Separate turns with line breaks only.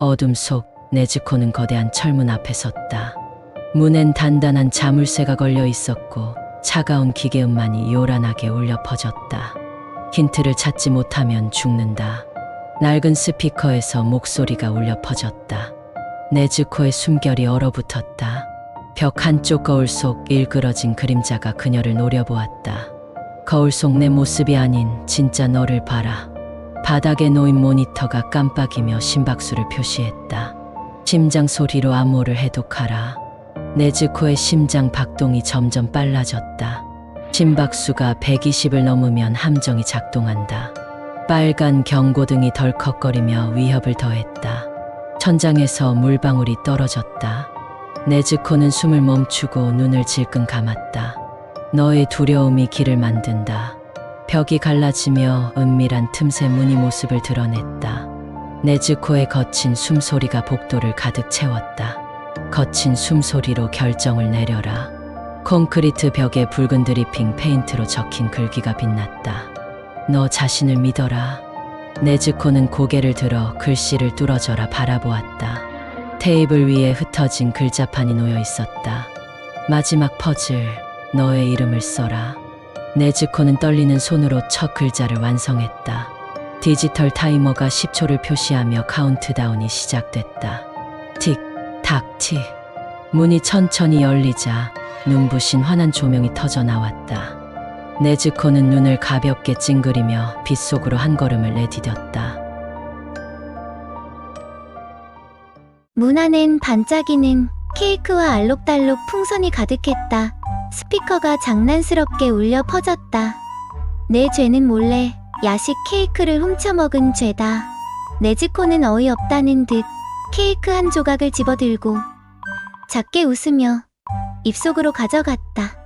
어둠 속 네즈코는 거대한 철문 앞에 섰다. 문엔 단단한 자물쇠가 걸려 있었고 차가운 기계음만이 요란하게 울려 퍼졌다. 힌트를 찾지 못하면 죽는다. 낡은 스피커에서 목소리가 울려 퍼졌다. 네즈코의 숨결이 얼어붙었다. 벽 한쪽 거울 속 일그러진 그림자가 그녀를 노려보았다. 거울 속 내 모습이 아닌 진짜 너를 봐라. 바닥에 놓인 모니터가 깜빡이며 심박수를 표시했다. 심장 소리로 암호를 해독하라. 네즈코의 심장 박동이 점점 빨라졌다. 심박수가 120을 넘으면 함정이 작동한다. 빨간 경고등이 덜컥거리며 위협을 더했다. 천장에서 물방울이 떨어졌다. 네즈코는 숨을 멈추고 눈을 질끈 감았다. 너의 두려움이 길을 만든다. 벽이 갈라지며 은밀한 틈새 문이 모습을 드러냈다. 네즈코의 거친 숨소리가 복도를 가득 채웠다. 거친 숨소리로 결정을 내려라. 콘크리트 벽에 붉은 드리핑 페인트로 적힌 글귀가 빛났다. 너 자신을 믿어라. 네즈코는 고개를 들어 글씨를 뚫어져라 바라보았다. 테이블 위에 흩어진 글자판이 놓여 있었다. 마지막 퍼즐, 너의 이름을 써라. 네즈코는 떨리는 손으로 첫 글자를 완성했다. 디지털 타이머가 10초를 표시하며 카운트다운이 시작됐다. 틱, 탁, 틱. 문이 천천히 열리자 눈부신 환한 조명이 터져 나왔다. 네즈코는 눈을 가볍게 찡그리며 빛 속으로 한 걸음을 내디뎠다.
문 안엔 반짝이는 케이크와 알록달록 풍선이 가득했다. 스피커가 장난스럽게 울려 퍼졌다. 내 죄는 몰래 야식 케이크를 훔쳐먹은 죄다. 네즈코는 어이없다는 듯 케이크 한 조각을 집어들고 작게 웃으며 입속으로 가져갔다.